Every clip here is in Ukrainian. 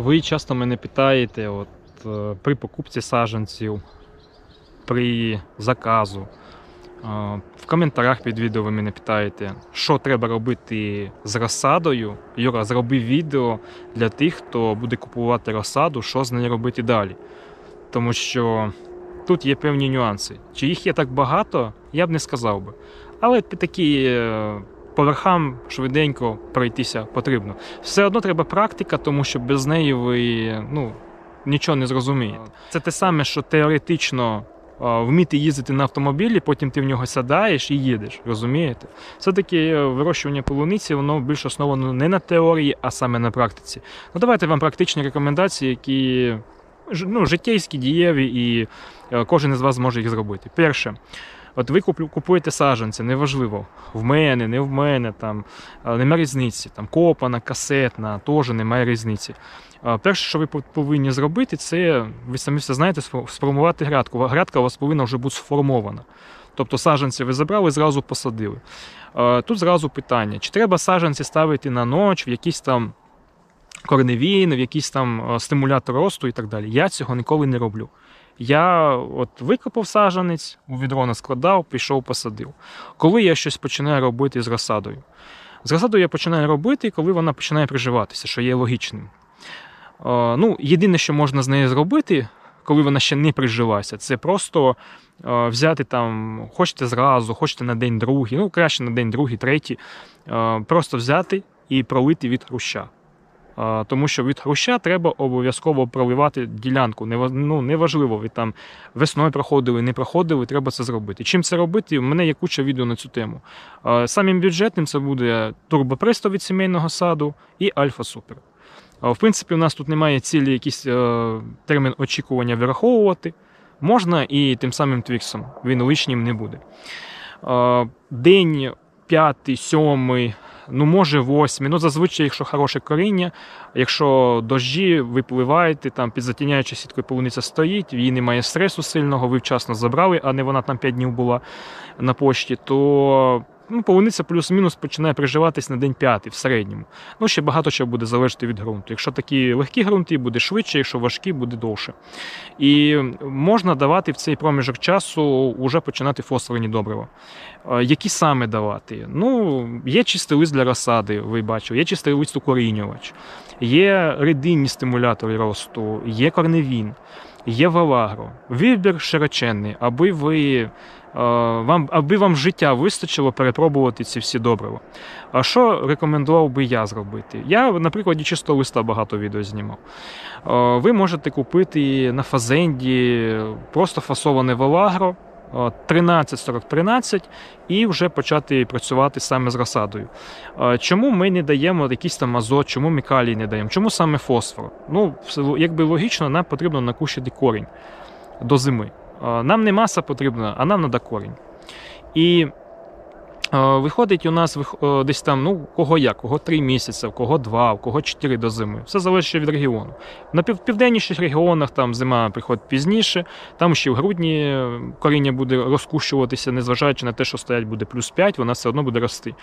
Ви часто мене питаєте, от, е, при покупці саджанців, при заказу. е, В коментарях під відео ви мене питаєте, що треба робити з розсадою. Юра, зроби відео для тих, хто буде купувати розсаду, що з нею робити далі. Тому що тут є певні нюанси. Чи їх є так багато, я б не сказав би. Але такі е, по верхам швиденько пройтися потрібно. Все одно треба практика, тому що без неї ви ну, нічого не зрозумієте. Це те саме, що теоретично вміти їздити на автомобілі, потім ти в нього сядаєш і їдеш. Розумієте? Все-таки е, вирощування полуниці воно більш основано не на теорії, а саме на практиці. Ну давайте вам практичні рекомендації, які ну, життєйські, дієві, і е, кожен із вас зможе їх зробити. Перше. От ви купуєте саджанці, неважливо, в мене, не в мене, там е, немає різниці, там копана, касетна, теж немає різниці. Е, Перше, що ви повинні зробити, це ви самі все знаєте, сформувати грядку. Грядка у вас повинна вже бути сформована. Тобто саджанці ви забрали, і зразу посадили. Е, Тут зразу питання: чи треба саджанці ставити на ніч, в якісь там корневін, в якийсь там стимулятор росту і так далі. Я цього ніколи не роблю. Я от викопав саджанець, у відро наскладав, пішов, посадив. Коли я щось починаю робити з розсадою? З розсадою я починаю робити, коли вона починає приживатися, що є логічним. Е, ну, єдине, що можна з нею зробити, коли вона ще не прижилася, це просто е, взяти там, хочете зразу, хочете на день другий, ну краще на день другий, третій, е, просто взяти і пролити від хруща. Тому що від хруща треба обов'язково проливати ділянку. Ну, неважливо, ви там весною проходили, не проходили, треба це зробити. Чим це робити? У мене є куча відео на цю тему. Самим бюджетним це буде турбопристо від сімейного саду і Альфа Супер. Е, В принципі, у нас тут немає цілі якийсь е, термін очікування вираховувати. Можна і тим самим твіксом. Він лишнім не буде. День п'ятий, сьомий, ну може восьмі. Ну, зазвичай, якщо хороше коріння, якщо дощі, випливаєте, там під затіняючою сіткою полуниця стоїть, її немає стресу сильного, ви вчасно забрали, а не вона там 5 днів була на пошті, то ну, полуниця плюс-мінус починає приживатись на день п'ятий в середньому. Ну, ще багато чого буде залежати від ґрунту. Якщо такі легкі ґрунти, буде швидше, якщо важкі, буде довше. І можна давати в цей проміжок часу вже починати фосфорні добрива. Які саме давати? Ну, є чистий лист для розсади, ви бачили, є чистий лист укорінювач, є рединні стимулятори росту, є корневін, є валагро. Вибір широченний, аби ви. Е, Вам, аби вам життя вистачило перепробувати ці всі добрива. А що рекомендував би я зробити? Я на прикладі чистого листа багато відео знімав. Е, Ви можете купити на фазенді просто фасоване валагро. 13-40-13 і вже почати працювати саме з розсадою. Е, Чому ми не даємо якийсь там азот, чому ми калій не даємо? Чому саме фосфор? Ну, якби логічно, нам потрібно накущити корінь до зими. Е, Нам не маса потрібна, а нам треба корінь. І виходить у нас е, десь там, ну, кого як, кого 3 місяці, в кого 2, в кого 4 до зими. Все залежить від регіону. На пів- південніших регіонах там зима приходить пізніше, там ще в грудні е, коріння буде розкущуватися, незважаючи на те, що стоять буде плюс 5, вона все одно буде рости.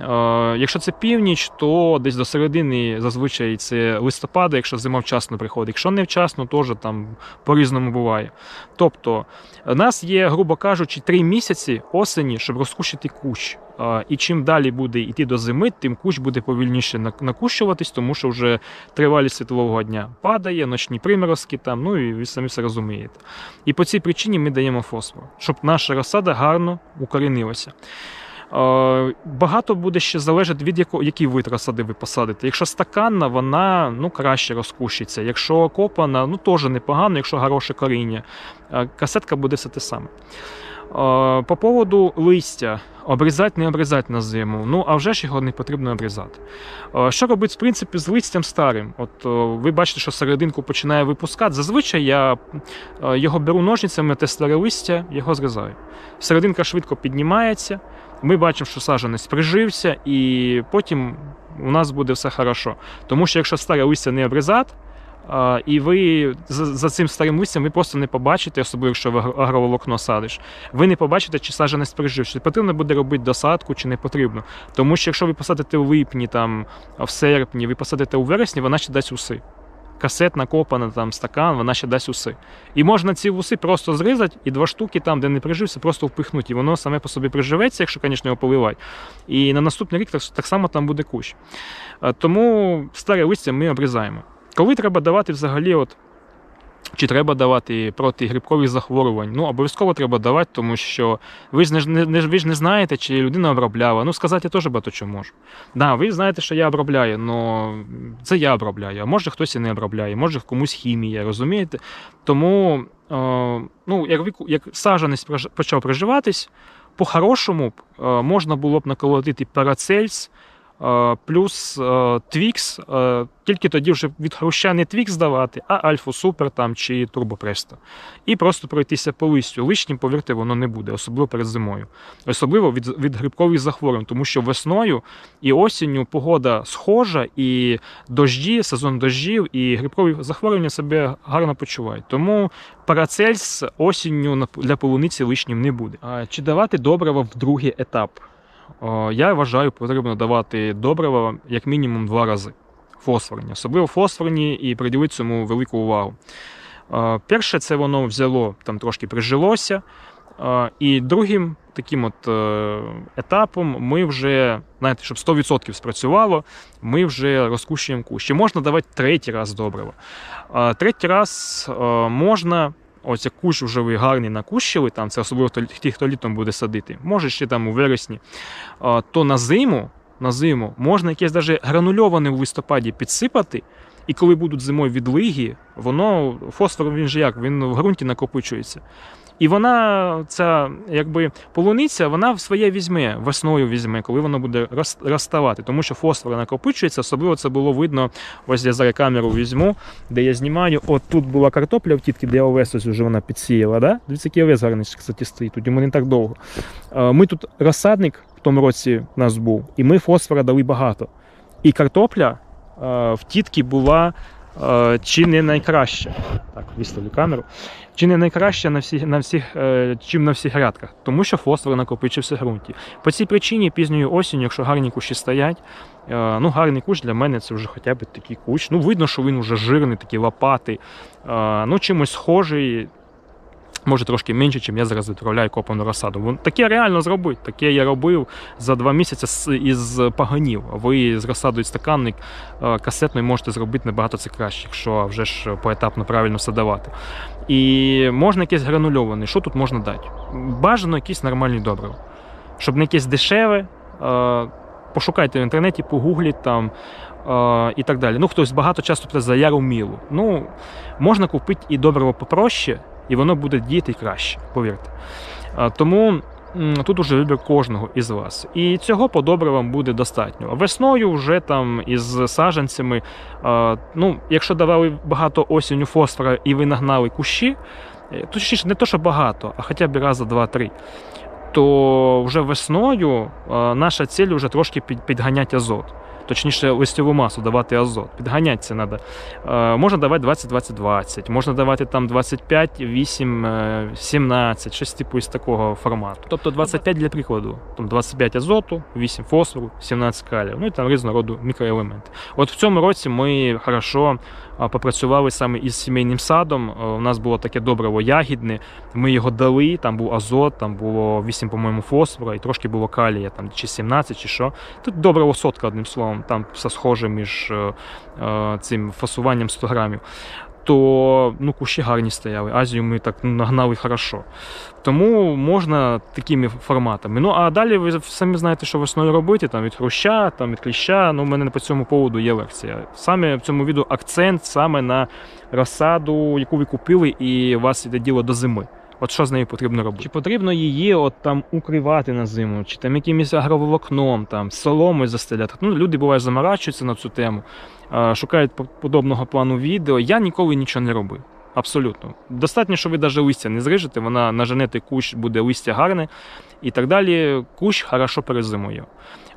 Е, Якщо це північ, то десь до середини зазвичай це листопада, якщо зима вчасно приходить. Якщо не вчасно, теж там по-різному буває. Тобто, у нас є, грубо кажучи, 3 місяці осені, щоб розкущити кущ. Е, І чим далі буде йти до зими, тим кущ буде повільніше накущуватись, тому що вже тривалість світлового дня падає, ночні приморозки там, ну і ви самі все розумієте. І по цій причині ми даємо фосфор, щоб наша розсада гарно укорінилася. Багато буде ще залежати від якого, який вид розсади ви посадите. Якщо стаканна, вона ну, краще розкущиться. Якщо копана, ну теж непогано, якщо хороше коріння. Касетка буде все те саме. По поводу листя, обрізати, не обрізати на зиму. Ну, а вже ж його не потрібно обрізати. Що робити, в принципі, з листям старим? От ви бачите, що серединку починає випускати. Зазвичай я його беру ножницями, те старе листя, його зрізаю. Серединка швидко піднімається. Ми бачимо, що саджанець прижився, і потім у нас буде все хорошо. Тому що якщо старе листя не обрізати, і ви за, цим старим листям ви просто не побачите, особливо якщо ви агроволокно садиш, ви не побачите, чи саджанець прижив, чи потрібно буде робити досадку, чи не потрібно. Тому що якщо ви посадите у липні, там, в серпні, ви посадите у вересні, вона ще дасть уси. касетна копана, там стакан, вона ще дасть уси. І можна ці вуси просто зрізати і два штуки там, де не прижився, просто впихнути. І воно саме по собі приживеться, якщо, звісно, його поливати. І на наступний рік так, само там буде кущ. Тому старе листя ми обрізаємо. Коли треба давати взагалі, от, чи треба давати проти грибкових захворювань? Ну, обов'язково треба давати, тому що ви ж не, не, ви ж не знаєте, чи людина обробляла. Ну, сказати я теж багато чого можу. Да, ви знаєте, що я обробляю, але це я обробляю. А може хтось і не обробляє, може комусь хімія, розумієте? Тому, е, ну, як, як саджанець почав приживатись, по-хорошому е, можна було б наколотити парацельс, плюс е, Твікс, е, тільки тоді вже від хруща не Твікс давати, а Альфу Супер там чи Турбо Престо. І просто пройтися по листю. Лишнім, повірте, воно не буде, особливо перед зимою. Особливо від, від грибкових захворювань, тому що весною і осінню погода схожа, і дожді, сезон дождів, і грибкові захворювання себе гарно почувають. Тому парацельс осінню для полуниці лишнім не буде. А чи давати добрива в другий етап? О, Я вважаю, потрібно давати добрива як мінімум два рази. Фосфорні, особливо фосфорні, і приділити цьому велику увагу. Е, Перше, це воно взяло, там трошки прижилося. Е, І другим таким от е, етапом ми вже, знаєте, щоб 100% спрацювало, ми вже розкущуємо кущ. Чи можна давати третій раз добриво? Е, Третій раз е, можна. Ось як кущ вже гарний накущили, там це особливо ті, хто літом буде садити, може ще там у вересні, то на зиму, на зиму можна якесь даже гранульоване у листопаді підсипати, і коли будуть зимою відлиги, воно фосфор він же як, він в ґрунті накопичується. І вона, ця якби полуниця, вона в своє візьме, весною візьме, коли воно буде розставати. Тому що фосфор накопичується, особливо це було видно. Ось я зараз камеру візьму, де я знімаю. От тут була картопля в тітки, де овес ось вже вона підсіяла. Да? Дивіться, який овес гарний, кстати, стоїть. Тут йому не так довго. Ми тут розсадник в тому році у нас був, і ми фосфора дали багато. І картопля в тітки була чи не найкраще. Так, виставлю камеру. Чи не найкраще на всіх, на всіх, е, чим на всіх грядках, тому що фосфор накопичився в ґрунті. По цій причині пізньою осінню, якщо гарні кущі стоять, е, ну гарний кущ для мене це вже хоча б такий кущ. Ну, видно, що він вже жирний, такий лопатий, е, ну чимось схожий. Може трошки менше, чим я зараз відправляю копану розсаду. Таке реально зробити. Таке я робив за два місяці із паганів. Ви з розсадою стаканник е, касетною можете зробити набагато це краще, якщо вже ж поетапно правильно все давати. І можна якесь гранульоване. Що тут можна дати? Бажано якісь нормальні добрива. Щоб не якесь дешеве. е, Пошукайте в інтернеті, погугліть там е, і так далі. Ну, хтось багато часто питає за яру мілу. Ну, можна купити і добриво попроще, і воно буде діяти краще, повірте. Тому тут уже вибір кожного із вас. І цього по добривам буде достатньо. Весною вже там із саджанцями, е, ну, якщо давали багато осінню фосфора і ви нагнали кущі, е, точніше, не то, що багато, а хоча б раза два-три. То вже весною е, наша ціль вже трошки підганяти азот. Точніше, листову масу давати азот. Підганяти це треба. Можна давати 20-20-20, можна давати там 25, 8, е, 17, щось типу із такого формату. Тобто 25 для прикладу. Там 25 азоту, 8 фосфору, 17 калію, ну і там різного роду мікроелементи. От в цьому році ми хорошо попрацювали саме із сімейним садом. Е, У нас було таке добриво ягідне. Ми його дали, там був азот, там було 8, по-моєму, фосфора і трошки було калія, там чи 17, чи що. Тут добриво сотка, одним словом, там все схоже між е, е, цим фасуванням 100 грамів. То ну, кущі гарні стояли. Азію ми так ну, нагнали хорошо. Тому можна такими форматами. Ну а далі ви самі знаєте, що весною робити, там від хруща, там від кліща. Ну, у мене по цьому поводу є лекція. Саме в цьому відео акцент саме на розсаду, яку ви купили, і вас іде діло до зими. От що з нею потрібно робити? Чи потрібно її от там укривати на зиму, чи там якимось агроволокном, там соломою застеляти? Ну, люди буває заморачуються на цю тему, шукають по- подобного плану відео. Я ніколи нічого не робив. Абсолютно. Достатньо, що ви навіть листя не зрижете, вона наженете кущ, буде листя гарне і так далі. Кущ хорошо перезимує.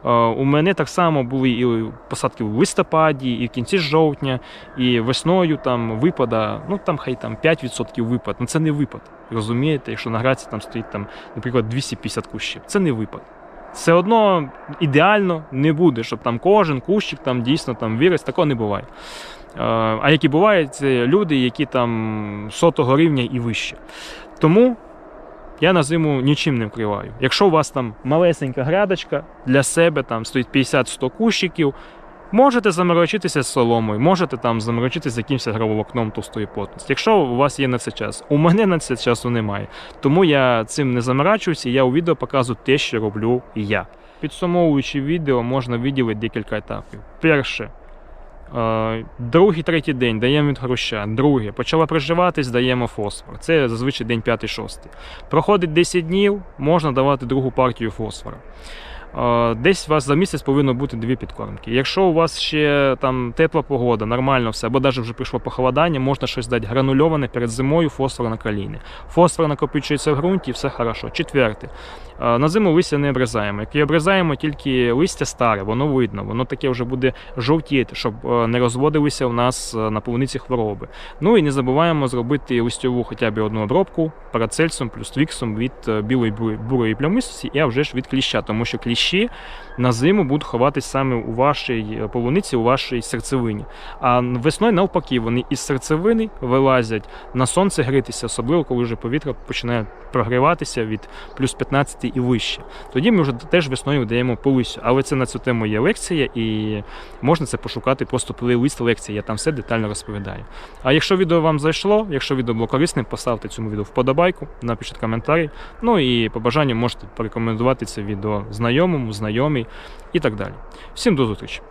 Е, У мене так само були і посадки в листопаді, і в кінці жовтня, і весною там випада, ну там хай там 5% випад. Ну це не випад. Розумієте, якщо на граці там стоїть там, наприклад, 250 кущів. Це не випад. Все одно ідеально не буде, щоб там кожен кущик там дійсно там виріс, такого не буває. А які бувають, це люди, які там сотого рівня і вище. Тому я на зиму нічим не вкриваю. Якщо у вас там малесенька грядочка для себе, там стоїть 50-100 кущиків, можете заморочитися з соломою, можете там заморочитися з якимось агроволокном товстої плотності. Якщо у вас є на це час, у мене на це часу немає. Тому я цим не заморачуюся, я у відео показую те, що роблю я. Підсумовуючи відео, можна виділити декілька етапів. Перше. Е, Другий, третій день даємо від гроща. Друге, почала приживатись, даємо фосфор. Це зазвичай день 5-6. Проходить 10 днів, можна давати другу партію фосфора. Е, Десь у вас за місяць повинно бути дві підкормки. Якщо у вас ще там тепла погода, нормально все, або навіть вже прийшло похолодання, можна щось дати гранульоване перед зимою фосфор на каліни. Фосфор накопичується в ґрунті, все хорошо. Четверте. Е, На зиму листя не обрізаємо. Як і обрізаємо, тільки листя старе, воно видно, воно таке вже буде жовтіти, щоб е, не розводилися у нас е, на полуниці хвороби. Ну і не забуваємо зробити листьову хоча б одну обробку парацельсом плюс твіксом від білої бурої плямистості а вже ж від кліща, тому що кліщі на зиму будуть ховатись саме у вашій полуниці, у вашій серцевині. А весною навпаки, вони із серцевини вилазять на сонце грітися, особливо коли вже повітря починає прогріватися від плюс 15 і вище. Тоді ми вже теж весною даємо по. Але це на цю тему є лекція, і можна це пошукати просто плейлист лекції. Я там все детально розповідаю. А якщо відео вам зайшло, якщо відео було корисним, поставте цьому відео вподобайку, напишіть коментарі. Ну і по бажанню можете порекомендувати це відео знайомому, знайомій і так далі. Всім до зустрічі!